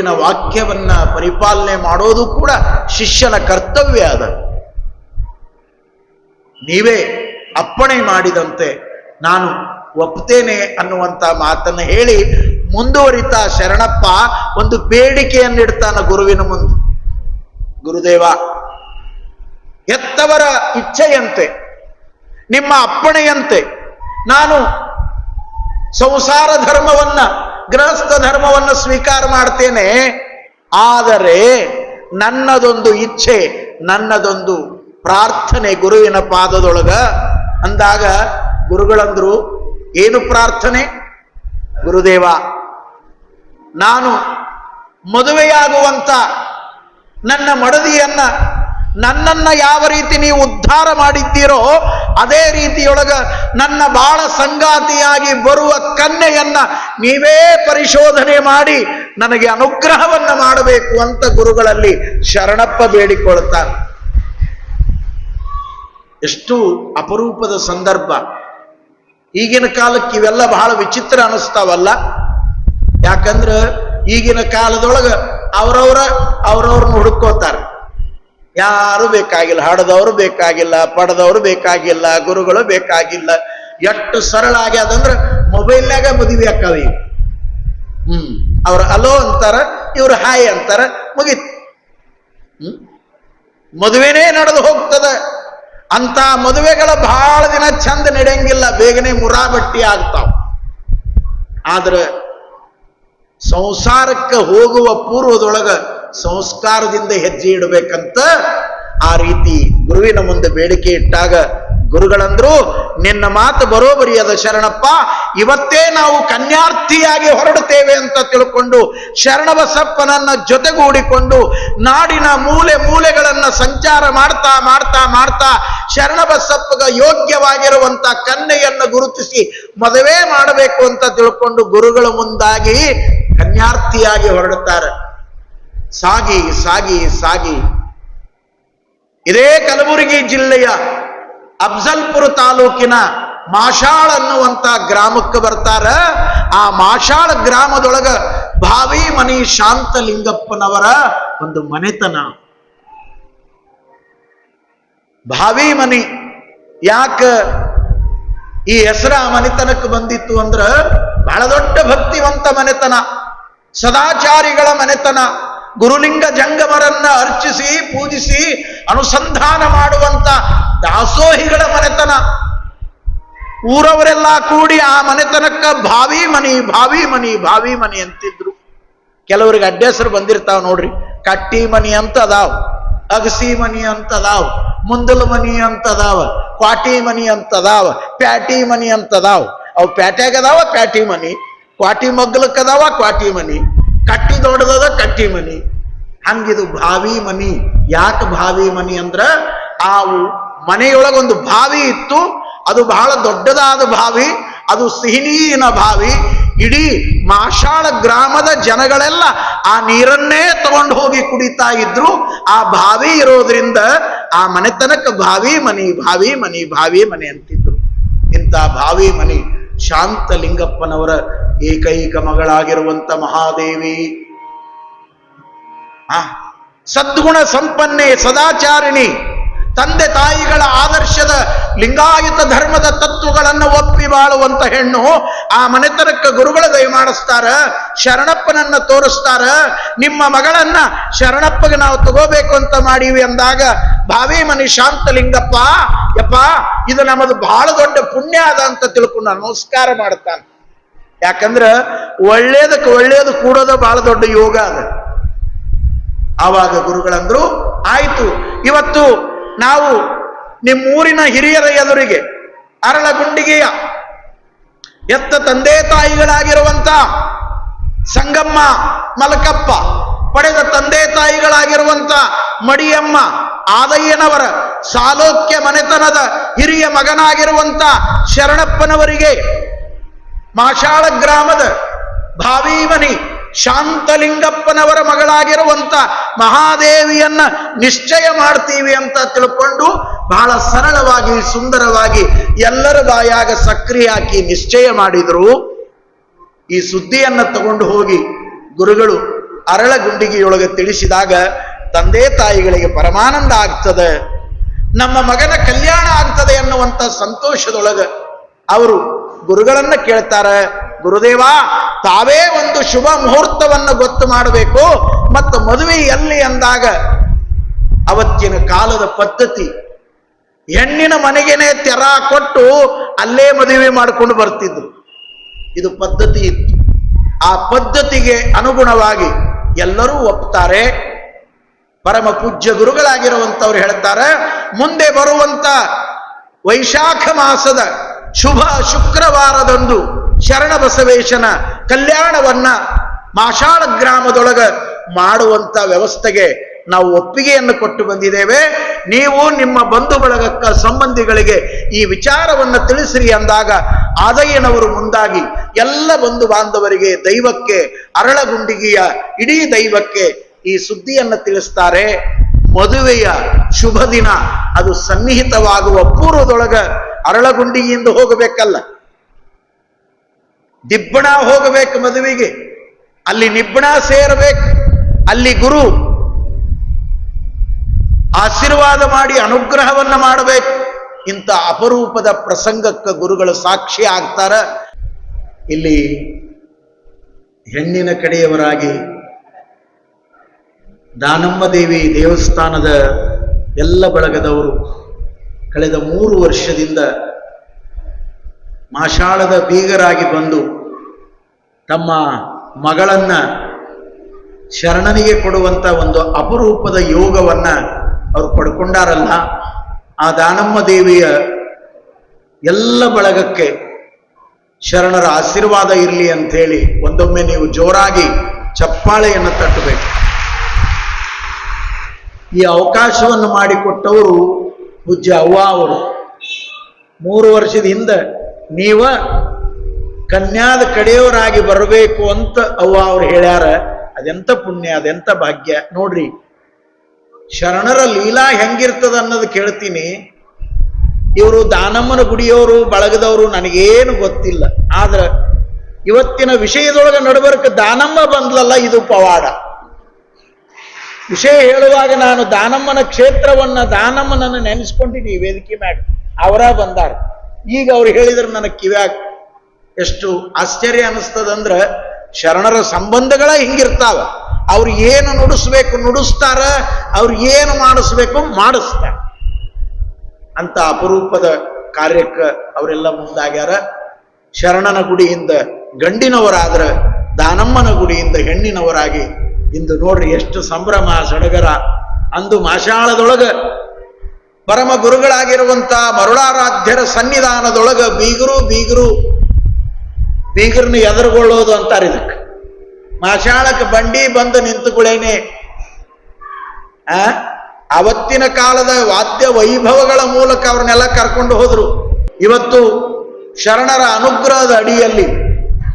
ಗುರುವಿನ ವಾಕ್ಯವನ್ನ ಪರಿಪಾಲನೆ ಮಾಡೋದು ಕೂಡ ಶಿಷ್ಯನ ಕರ್ತವ್ಯ ಅದ. ನೀವೇ ಅಪ್ಪಣೆ ಮಾಡಿದಂತೆ ನಾನು ಒಪ್ತೇನೆ ಅನ್ನುವಂತ ಮಾತನ್ನು ಹೇಳಿ ಮುಂದುವರಿತ ಶರಣಪ್ಪ ಒಂದು ಬೇಡಿಕೆಯನ್ನಿಡ್ತಾನ ಗುರುವಿನ ಮುಂದೆ. ಗುರುದೇವ, ಹೆತ್ತವರ ಇಚ್ಛೆಯಂತೆ, ನಿಮ್ಮ ಅಪ್ಪಣೆಯಂತೆ ನಾನು ಸಂಸಾರ ಧರ್ಮವನ್ನ ಗೃಹಸ್ಥ ಧರ್ಮವನ್ನು ಸ್ವೀಕಾರ ಮಾಡ್ತೇನೆ. ಆದರೆ ನನ್ನದೊಂದು ಇಚ್ಛೆ, ನನ್ನದೊಂದು ಪ್ರಾರ್ಥನೆ ಗುರುವಿನ ಪಾದದೊಳಗ ಅಂದಾಗ ಗುರುಗಳಂದ್ರು, ಏನು ಪ್ರಾರ್ಥನೆ? ಗುರುದೇವ, ನಾನು ಮದುವೆಯಾಗುವಂತ ನನ್ನ ಮಡದಿಯನ್ನ ನನ್ನನ್ನ ಯಾವ ರೀತಿ ನೀವು ಉದ್ಧಾರ ಮಾಡಿದ್ದೀರೋ ಅದೇ ರೀತಿಯೊಳಗ ನನ್ನ ಬಾಳ ಸಂಗಾತಿಯಾಗಿ ಬರುವ ಕನ್ಯೆಯನ್ನ ನೀವೇ ಪರಿಶೋಧನೆ ಮಾಡಿ ನನಗೆ ಅನುಗ್ರಹವನ್ನ ಮಾಡಬೇಕು ಅಂತ ಗುರುಗಳಲ್ಲಿ ಶರಣಪ್ಪ ಬೇಡಿಕೊಳ್ತಾರೆ. ಎಷ್ಟು ಅಪರೂಪದ ಸಂದರ್ಭ. ಈಗಿನ ಕಾಲಕ್ಕೆ ಇವೆಲ್ಲ ಬಹಳ ವಿಚಿತ್ರ ಅನಿಸ್ತಾವಲ್ಲ. ಯಾಕಂದ್ರೆ ಈಗಿನ ಕಾಲದೊಳಗ ಅವರವರ ಅವ್ರವ್ರನ್ನ ಹುಡುಕೋತಾರೆ ಯಾರು ಬೇಕಾಗಿಲ್ಲ, ಹಾಡದವರು ಬೇಕಾಗಿಲ್ಲ, ಪಡೆದವರು ಬೇಕಾಗಿಲ್ಲ, ಗುರುಗಳು ಬೇಕಾಗಿಲ್ಲ. ಎಷ್ಟು ಸರಳ ಆಗ್ಯಾದಂದ್ರೆ ಮೊಬೈಲ್ನಾಗ ಮದುವೆ ಅಕ್ಕವ ಈಗ ಹ್ಮ್. ಅವ್ರ ಅಲೋ ಅಂತಾರ, ಇವ್ರು ಹಾಯ್ ಅಂತಾರ, ಮುಗೀತು. ಹ್ಮ್. ಮದುವೆನೇ ನಡೆದು ಹೋಗ್ತದ. ಅಂತ ಮದುವೆಗಳ ಬಹಳ ದಿನ ಚಂದ ನಡೆಯಂಗಿಲ್ಲ, ಬೇಗನೆ ಮುರಾಬಟ್ಟಿ ಆಗ್ತಾವ. ಆದ್ರ ಸಂಸಾರಕ್ಕೆ ಹೋಗುವ ಪೂರ್ವದೊಳಗ ಸಂಸ್ಕಾರದಿಂದ ಹೆಜ್ಜೆ ಇಡಬೇಕಂತ ಆ ರೀತಿ ಗುರುವಿನ ಮುಂದೆ ಬೇಡಿಕೆ ಇಟ್ಟಾಗ ಗುರುಗಳಂದ್ರು, ನಿನ್ನ ಮಾತು ಬರೋಬರಿ ಅದ ಶರಣಪ್ಪ, ಇವತ್ತೇ ನಾವು ಕನ್ಯಾರ್ಥಿಯಾಗಿ ಹೊರಡುತ್ತೇವೆ ಅಂತ ತಿಳ್ಕೊಂಡು ಶರಣಬಸಪ್ಪನನ್ನ ಜೊತೆಗೂಡಿಕೊಂಡು ನಾಡಿನ ಮೂಲೆ ಮೂಲೆಗಳನ್ನ ಸಂಚಾರ ಮಾಡ್ತಾ ಮಾಡ್ತಾ ಮಾಡ್ತಾ ಶರಣಬಸಪ್ಪಗ ಯೋಗ್ಯವಾಗಿರುವಂತ ಕನ್ನೆಯನ್ನು ಗುರುತಿಸಿ ಮದುವೆ ಮಾಡಬೇಕು ಅಂತ ತಿಳ್ಕೊಂಡು ಗುರುಗಳ ಮುಂದಾಗಿ ಕನ್ಯಾರ್ಥಿಯಾಗಿ ಹೊರಡುತ್ತಾರೆ. ಸಾಗಿ ಸಾಗಿ ಸಾಗಿ. ಇದೇ ಕಲಬುರಗಿ ಜಿಲ್ಲೆಯ ಅಫ್ಜಲ್ಪುರ ತಾಲೂಕಿನ ಮಾಷಾಳ್ ಅನ್ನುವಂತ ಗ್ರಾಮಕ್ಕೆ ಬರ್ತಾರ. ಆ ಮಾಷಾಳ್ ಗ್ರಾಮದೊಳಗ ಭಾವಿ ಮನಿ ಶಾಂತಲಿಂಗಪ್ಪನವರ ಒಂದು ಮನೆತನ. ಭಾವಿ ಮನಿ ಯಾಕ ಈ ಹೆಸರ ಮನೆತನಕ್ಕೆ ಬಂದಿತ್ತು ಅಂದ್ರ ಬಹಳ ದೊಡ್ಡ ಭಕ್ತಿವಂತ ಮನೆತನ, ಸದಾಚಾರಿಗಳ ಮನೆತನ. ಗುರುಲಿಂಗ ಜಂಗಮರನ್ನ ಅರ್ಚಿಸಿ, ಪೂಜಿಸಿ, ಅನುಸಂಧಾನ ಮಾಡುವಂತ ದಾಸೋಹಿಗಳ ಮನೆತನ. ಊರವರೆಲ್ಲ ಕೂಡಿ ಆ ಮನೆತನಕ್ಕ ಭಾವಿ ಮನಿ ಭಾವಿ ಮನಿ ಭಾವಿ ಮನಿ ಅಂತಿದ್ರು. ಕೆಲವರಿಗೆ ಅಡ್ಡೆಸರು ಬಂದಿರ್ತಾವ ನೋಡ್ರಿ. ಕಟ್ಟಿ ಮನಿ ಅಂತ ಅದಾವ್, ಅಗಸಿ ಮನಿ ಅಂತ ಅದಾವ್, ಮುಂದಲ ಮನಿ ಅಂತ ಅದಾವ, ಕ್ವಾಟಿ ಮನಿ ಅಂತ ಅದಾವ, ಪ್ಯಾಟಿ ಮನಿ ಅಂತ ಅದಾವ. ಅವು ಪ್ಯಾಟ್ಯಾಗ ಅದಾವ, ಪ್ಯಾಟಿ ಮನಿ. ಕ್ವಾಟಿ ಮಗ್ಲಕ್ಕದಾವ ಕ್ವಾಟಿ ಮನಿ. ಕಟ್ಟಿ ದೊಡ್ಡದದ ಕಟ್ಟಿ ಮನಿ. ಹಂಗಿದು ಭಾವಿ ಮನಿ. ಯಾಕೆ ಭಾವಿ ಮನಿ ಅಂದ್ರ ಆ ಮನೆಯೊಳಗೊಂದು ಬಾವಿ ಇತ್ತು, ಅದು ಬಹಳ ದೊಡ್ಡದಾದ ಬಾವಿ ಅದು ಸಿಹಿನೀರಿನ ಭಾವಿ. ಇಡೀ ಮಾಷಾಳ ಗ್ರಾಮದ ಜನಗಳೆಲ್ಲ ಆ ನೀರನ್ನೇ ತಗೊಂಡು ಹೋಗಿ ಕುಡಿತಾ ಇದ್ರು. ಆ ಬಾವಿ ಇರೋದ್ರಿಂದ ಆ ಮನೆತನಕ್ಕೆ ಭಾವಿ ಮನಿ ಭಾವಿ ಮನಿ, ಭಾವಿ ಮನೆ ಅಂತಿದ್ರು. ಇಂಥ ಭಾವಿ ಮನಿ ಶಾಂತಲಿಂಗಪ್ಪನವರ ಏಕೈಕ ಮಗಳಾಗಿರುವಂತ ಮಹಾದೇವಿ. ಆ ಸದ್ಗುಣ ಸಂಪನ್ನೆ ಸದಾಚಾರಿಣಿ ತಂದೆ ತಾಯಿಗಳ ಆದರ್ಶದ ಲಿಂಗಾಯತ ಧರ್ಮದ ತತ್ವಗಳನ್ನು ಒಪ್ಪಿ ಬಾಳುವಂತ ಹೆಣ್ಣು ಆ ಮನೆತನಕ್ಕೆ ಗುರುಗಳ ದಯ ಮಾಡಿಸ್ತಾರ, ಶರಣಪ್ಪನನ್ನ ತೋರಿಸ್ತಾರ, ನಿಮ್ಮ ಮಗಳನ್ನ ಶರಣಪ್ಪಗೆ ನಾವು ತಗೋಬೇಕು ಅಂತ ಮಾಡೀವಿ ಅಂದಾಗ, ಭಾವಿ ಮನಿ ಶಾಂತಲಿಂಗಪ್ಪ, ಯಪ್ಪ, ಇದು ನಮ್ಮದು ಬಹಳ ದೊಡ್ಡ ಪುಣ್ಯ ಅದ ಅಂತ ತಿಳ್ಕೊಂಡು ನಮಸ್ಕಾರ ಮಾಡ್ತಾನೆ. ಯಾಕಂದ್ರ ಒಳ್ಳೇದಕ್ಕೆ ಒಳ್ಳೇದು ಕೂಡೋದು ಬಹಳ ದೊಡ್ಡ ಯೋಗ ಅದ. ಆವಾಗ ಗುರುಗಳಂದ್ರು, ಆಯಿತು, ಇವತ್ತು ನಾವು ನಿಮ್ಮೂರಿನ ಹಿರಿಯರ ಎದುರಿಗೆ ಅರಳಗುಂಡಿಗೆಯ ಎತ್ತ ತಂದೆ ತಾಯಿಗಳಾಗಿರುವಂತ ಸಂಗಮ್ಮ ಮಲಕಪ್ಪ, ಪಡೆದ ತಂದೆ ತಾಯಿಗಳಾಗಿರುವಂತ ಮಡಿಯಮ್ಮ, ಆದಯ್ಯನವರ ಸಾಲೋಕ್ಯ ಮನೆತನದ ಹಿರಿಯ ಮಗನಾಗಿರುವಂತ ಶರಣಪ್ಪನವರಿಗೆ ಮಾಷಾಳ ಗ್ರಾಮದ ಭಾವೀಮನಿ ಶಾಂತಲಿಂಗಪ್ಪನವರ ಮಗಳಾಗಿರುವಂತ ಮಹಾದೇವಿಯನ್ನ ನಿಶ್ಚಯ ಮಾಡ್ತೀವಿ ಅಂತ ತಿಳ್ಕೊಂಡು ಬಹಳ ಸರಳವಾಗಿ, ಸುಂದರವಾಗಿ ಎಲ್ಲರ ಬಾಯಾಗ ಸಕ್ರಿಯ ಹಾಕಿ ನಿಶ್ಚಯ ಮಾಡಿದ್ರು. ಈ ಸುದ್ದಿಯನ್ನ ತಗೊಂಡು ಹೋಗಿ ಗುರುಗಳು ಅರಳ ಗುಂಡಿಗೆಯೊಳಗೆ ತಿಳಿಸಿದಾಗ ತಂದೆ ತಾಯಿಗಳಿಗೆ ಪರಮಾನಂದ ಆಗ್ತದೆ. ನಮ್ಮ ಮಗನ ಕಲ್ಯಾಣ ಆಗ್ತದೆ ಅನ್ನುವಂಥ ಸಂತೋಷದೊಳಗ ಅವರು ಗುರುಗಳನ್ನ ಕೇಳ್ತಾರೆ, ಗುರುದೇವ ತಾವೇ ಒಂದು ಶುಭ ಮುಹೂರ್ತವನ್ನು ಗೊತ್ತು ಮಾಡಬೇಕು. ಮತ್ತು ಮದುವೆ ಎಲ್ಲಿ ಅಂದಾಗ ಅವತ್ತಿನ ಕಾಲದ ಪದ್ಧತಿ, ಹೆಣ್ಣಿನ ಮನೆಗೇನೆ ತೆರ ಕೊಟ್ಟು ಅಲ್ಲೇ ಮದುವೆ ಮಾಡಿಕೊಂಡು ಬರ್ತಿದ್ರು. ಇದು ಪದ್ಧತಿ ಇತ್ತು. ಆ ಪದ್ಧತಿಗೆ ಅನುಗುಣವಾಗಿ ಎಲ್ಲರೂ ಒಪ್ತಾರೆ. ಪರಮ ಪೂಜ್ಯ ಗುರುಗಳಾಗಿರುವಂಥವ್ರು ಹೇಳ್ತಾರೆ, ಮುಂದೆ ಬರುವಂತ ವೈಶಾಖ ಮಾಸದ ಶುಭ ಶುಕ್ರವಾರದಂದು ಶರಣ ಬಸವೇಶನ ಕಲ್ಯಾಣವನ್ನ ಮಾಷಾಳ ಗ್ರಾಮದೊಳಗ ಮಾಡುವಂತ ವ್ಯವಸ್ಥೆಗೆ ನಾವು ಒಪ್ಪಿಗೆಯನ್ನು ಕೊಟ್ಟು ಬಂದಿದ್ದೇವೆ. ನೀವು ನಿಮ್ಮ ಬಂಧು ಬಳಗಕ್ಕ ಸಂಬಂಧಿಗಳಿಗೆ ಈ ವಿಚಾರವನ್ನು ತಿಳಿಸಿರಿ ಅಂದಾಗ ಆದಯ್ಯನವರು ಮುಂದಾಗಿ ಎಲ್ಲ ಬಂಧು ಬಾಂಧವರಿಗೆ ದೈವಕ್ಕೆ, ಅರಳಗುಂಡಿಗೆಯ ಇಡೀ ದೈವಕ್ಕೆ ಈ ಸುದ್ದಿಯನ್ನು ತಿಳಿಸ್ತಾರೆ. ಮದುವೆಯ ಶುಭ ದಿನ ಅದು ಸನ್ನಿಹಿತವಾಗುವ ಪೂರ್ವದೊಳಗ ಅರಳಗುಂಡಿಗೆಯಿಂದ ಹೋಗಬೇಕಲ್ಲ. ದಿಬ್ಬಣ ಹೋಗಬೇಕು ಮದುವೆಗೆ. ಅಲ್ಲಿ ನಿಬ್ಬಣ ಸೇರಬೇಕು. ಅಲ್ಲಿ ಗುರು ಆಶೀರ್ವಾದ ಮಾಡಿ ಅನುಗ್ರಹವನ್ನ ಮಾಡಬೇಕು. ಇಂಥ ಅಪರೂಪದ ಪ್ರಸಂಗಕ್ಕೆ ಗುರುಗಳು ಸಾಕ್ಷಿ ಆಗ್ತಾರ. ಇಲ್ಲಿ ಹೆಣ್ಣಿನ ಕಡೆಯವರಾಗಿ ದಾನಮ್ಮ ದೇವಿ ದೇವಸ್ಥಾನದ ಎಲ್ಲ ಬಳಗದವರು ಕಳೆದ ಮೂರು ವರ್ಷದಿಂದ ಮಾಷಾಳದ ಬೀಗರಾಗಿ ಬಂದು ತಮ್ಮ ಮಗಳನ್ನ ಶರಣನಿಗೆ ಕೊಡುವಂತ ಒಂದು ಅಪರೂಪದ ಯೋಗವನ್ನ ಅವರು ಪಡ್ಕೊಂಡಾರಲ್ಲ, ಆ ದಾನಮ್ಮ ದೇವಿಯ ಎಲ್ಲ ಬಳಗಕ್ಕೆ ಶರಣರ ಆಶೀರ್ವಾದ ಇರಲಿ ಅಂಥೇಳಿ ಒಂದೊಮ್ಮೆ ನೀವು ಜೋರಾಗಿ ಚಪ್ಪಾಳೆಯನ್ನು ತಟ್ಟಬೇಕು. ಈ ಅವಕಾಶವನ್ನು ಮಾಡಿಕೊಟ್ಟವರು ಪೂಜ್ಯ ಅವ್ವ ಅವರು. ಮೂರು ವರ್ಷದ ಹಿಂದೆ ನೀವ ಕನ್ಯಾದ ಕಡೆಯವರಾಗಿ ಬರಬೇಕು ಅಂತ ಅವ್ವ ಅವ್ರು ಹೇಳ್ಯಾರ. ಅದೆಂತ ಪುಣ್ಯ, ಅದೆಂತ ಭಾಗ್ಯ. ನೋಡ್ರಿ, ಶರಣರ ಲೀಲಾ ಹೆಂಗಿರ್ತದ ಅನ್ನೋದು ಕೇಳ್ತೀನಿ. ಇವರು ದಾನಮ್ಮನ ಗುಡಿಯವರು, ಬಳಗದವರು ನನಗೇನು ಗೊತ್ತಿಲ್ಲ. ಆದ್ರ ಇವತ್ತಿನ ವಿಷಯದೊಳಗೆ ನಡಬರ್ಕ ದಾನಮ್ಮ ಬಂದ್ಲಲ್ಲ ಇದು ಪವಾಡ. ವಿಷಯ ಹೇಳುವಾಗ ನಾನು ದಾನಮ್ಮನ ಕ್ಷೇತ್ರವನ್ನ ದಾನಮ್ಮನನ್ನ ನೆನೆಸ್ಕೊಂಡಿನಿ ವೇದಿಕೆ ಮ್ಯಾಗ. ಅವರ ಬಂದಾರ. ಈಗ ಅವ್ರು ಹೇಳಿದ್ರೆ ನನಗೆ ಕಿವ್ಯಾಕ್ ಎಷ್ಟು ಆಶ್ಚರ್ಯ ಅನಿಸ್ತದಂದ್ರ ಶರಣರ ಸಂಬಂಧಗಳ ಹಿಂಗಿರ್ತಾವ. ಅವ್ರು ಏನು ನುಡಿಸ್ಬೇಕು ನುಡಿಸ್ತಾರ, ಅವ್ರು ಏನು ಮಾಡಿಸ್ಬೇಕು ಮಾಡಿಸ್ತಾರ. ಅಂತ ಅಪರೂಪದ ಕಾರ್ಯಕ್ಕೆ ಅವರೆಲ್ಲ ಮುಂದಾಗ್ಯಾರ. ಶರಣನ ಗುಡಿಯಿಂದ ಗಂಡಿನವರಾದ್ರ ದಾನಮ್ಮನ ಗುಡಿಯಿಂದ ಹೆಣ್ಣಿನವರಾಗಿ ಇಂದು ನೋಡ್ರಿ ಎಷ್ಟು ಸಂಭ್ರಮ ಸಡಗರ ಅಂದು ಮಾಷಾಳದೊಳಗ ಪರಮ ಗುರುಗಳಾಗಿರುವಂತ ಮರುಳಾರಾಧ್ಯರ ಸನ್ನಿಧಾನದೊಳಗ ಬೀಗರು ಬೀಗರು, ಬೀಗರ್ನ ಎದುರುಗೊಳ್ಳೋದು ಅಂತಾರೆ ಇದಕ್ಕೆ. ಮಾಷಾಳಕ್ಕೆ ಬಂಡಿ ಬಂದು ನಿಂತುಗಳೇನೆ ಆ? ಅವತ್ತಿನ ಕಾಲದ ವಾದ್ಯ ವೈಭವಗಳ ಮೂಲಕ ಅವ್ರನ್ನೆಲ್ಲ ಕರ್ಕೊಂಡು ಹೋದ್ರು. ಇವತ್ತು ಶರಣರ ಅನುಗ್ರಹದ ಅಡಿಯಲ್ಲಿ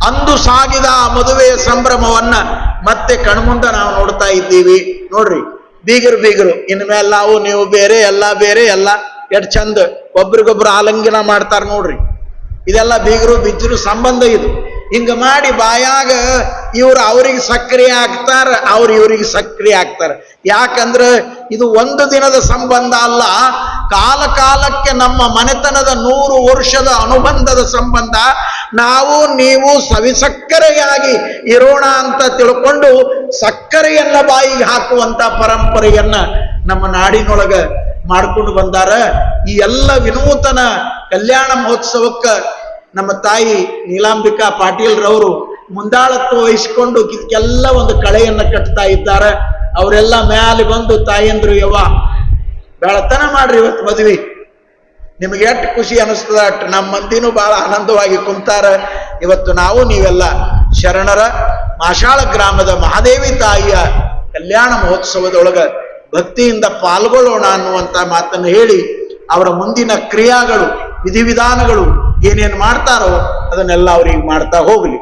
ಅಂದು ಸಾಗಿದ ಆ ಮದುವೆಯ ಸಂಭ್ರಮವನ್ನ ಮತ್ತೆ ಕಣ್ಮುಂದ ನಾವು ನೋಡ್ತಾ ಇದ್ದೀವಿ. ನೋಡ್ರಿ. ಬೀಗರು ಬೀಗರು. ಇನ್ಮೇಲೆ ನಾವು ನೀವು ಬೇರೆ, ಎಲ್ಲ ಬೇರೆ, ಎಲ್ಲ ಎಷ್ಟ್ ಚಂದ ಒಬ್ರಿಗೊಬ್ರು ಆಲಂಗಿನ ಮಾಡ್ತಾರ ನೋಡ್ರಿ. ಇದೆಲ್ಲ ಬೀಗರು ಬಿಜ್ಜರು ಸಂಬಂಧ ಇದು. ಹಿಂಗ ಮಾಡಿ ಬಾಯಾಗ ಇವ್ರು ಅವ್ರಿಗೆ ಸಕ್ರಿಯ ಆಗ್ತಾರ, ಅವ್ರು ಇವ್ರಿಗೆ ಸಕ್ರಿಯ ಆಗ್ತಾರ. ಯಾಕಂದ್ರೆ ಇದು ಒಂದು ದಿನದ ಸಂಬಂಧ ಅಲ್ಲ ಕಾಲ ಕಾಲಕ್ಕೆ ನಮ್ಮ ಮನೆತನದ ನೂರು ವರ್ಷದ ಅನುಬಂಧದ ಸಂಬಂಧ ನಾವು ನೀವು ಸವಿಸಕ್ಕರೆಯಾಗಿ ಇರೋಣ ಅಂತ ತಿಳ್ಕೊಂಡು ಸಕ್ಕರೆಯನ್ನ ಬಾಯಿಗೆ ಹಾಕುವಂತ ಪರಂಪರೆಯನ್ನ ನಮ್ಮ ನಾಡಿನೊಳಗ ಮಾಡ್ಕೊಂಡು ಬಂದಾರ. ಈ ಎಲ್ಲ ವಿನೂತನ ಕಲ್ಯಾಣ ಮಹೋತ್ಸವಕ್ಕೆ ನಮ್ಮ ತಾಯಿ ನೀಲಾಂಬಿಕಾ ಪಾಟೀಲ್ ರವರು ಮುಂದಾಳತ್ವ ವಹಿಸಿಕೊಂಡು ಇದಕ್ಕೆಲ್ಲ ಒಂದು ಕಳೆಯನ್ನು ಕಟ್ತಾ ಇದ್ದಾರೆ. ಅವರೆಲ್ಲ ಮ್ಯಾಲೆ ಬಂದು ತಾಯಂದ್ರು ಯವ್ವ ಬೆಳತನ ಮಾಡ್ರಿ ಇವತ್ತು ಮದ್ವಿ. ನಿಮ್ಗೆ ಎಷ್ಟು ಖುಷಿ ಅನಿಸ್ತದ? ಅಷ್ಟು ನಮ್ಮ ಮಂದಿನೂ ಬಹಳ ಆನಂದವಾಗಿ ಕುಂತಾರ. ಇವತ್ತು ನಾವು ನೀವೆಲ್ಲ ಶರಣರ ಮಾಷಾಳ ಗ್ರಾಮದ ಮಹಾದೇವಿ ತಾಯಿಯ ಕಲ್ಯಾಣ ಮಹೋತ್ಸವದೊಳಗ ಭಕ್ತಿಯಿಂದ ಪಾಲ್ಗೊಳ್ಳೋಣ ಅನ್ನುವಂತ ಮಾತನ್ನು ಹೇಳಿ, ಅವರ ಮುಂದಿನ ಕ್ರಿಯಾಗಳು, ವಿಧಿವಿಧಾನಗಳು ಏನೇನು ಮಾಡ್ತಾರೋ ಅದನ್ನೆಲ್ಲ ಅವ್ರಿಗೆ ಮಾಡ್ತಾ ಹೋಗ್ಲಿ.